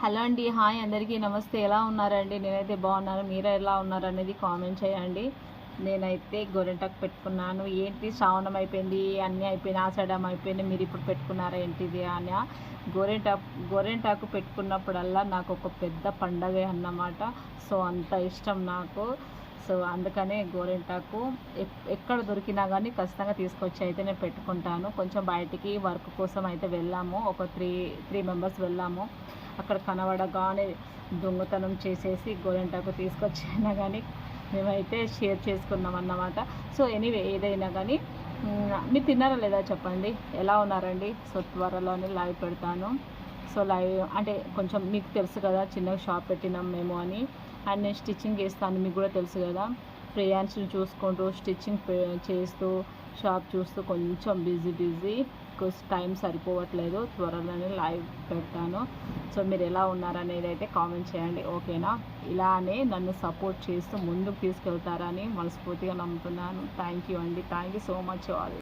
Hello అండి hi అందరికీ నమస్తే. ఎలా ఉన్నారండి? నేనైతే బాగున్నాను. మీరు ఎలా ఉన్నారు అనేది కామెంట్ చేయండి. నేనైతే గోరెంటాకు పెట్టుకున్నాను. ఏంటి? శ్రావణం అయిపోయింది అన్నీ అయిపోయినాయి ఆషాఢం అయిపోయింది. మీరు ఇప్పుడు పెట్టుకున్నారా ఏంటిది అని. గోరెంటాకు గోరెంటాకు పెట్టుకున్నప్పుడల్లా నాకు ఒక పెద్ద పండగ అన్నమాట. సో అంత ఇష్టం నాకు. సో అందుకనే గోరెంటాకు ఎక్కడ దొరికినా కానీ ఖచ్చితంగా తీసుకొచ్చి అయితే నేను పెట్టుకుంటాను. కొంచెం బయటికి వర్క్ కోసం అయితే వెళ్ళాము. ఒక త్రీ త్రీ మెంబర్స్ వెళ్ళాము. అక్కడ కనబడగానే దొంగతనం చేసేసి గోరెంటాకు తీసుకొచ్చినా కానీ మేమైతే షేర్ చేసుకున్నాం అన్నమాట. సో ఎనీవే ఏదైనా కానీ మీరు తిన్నారా లేదా చెప్పండి. ఎలా ఉన్నారండి? సో త్వరలోనే లైవ్ పెడతాను. సో లైవ్ అంటే కొంచెం మీకు తెలుసు కదా చిన్నగా షాప్ పెట్టినాం మేము అని. అండ్ నేను స్టిచ్చింగ్ చేస్తాను మీకు కూడా తెలుసు కదా. ప్రియాన్స్ని చూసుకుంటూ స్టిచ్చింగ్ చేస్తూ షాప్ చూస్తూ కొంచెం బిజీ బిజీ. టైం సరిపోవట్లేదు. త్వరలోనే లైవ్ పెడతాను. సో మీరు ఎలా ఉన్నారనేది అయితే కామెంట్ చేయండి. ఓకేనా? ఇలానే నన్ను సపోర్ట్ చేస్తూ ముందుకు తీసుకెళ్తారని మనస్ఫూర్తిగా నమ్ముతున్నాను. థ్యాంక్ యూ అండి. Thank you so much all.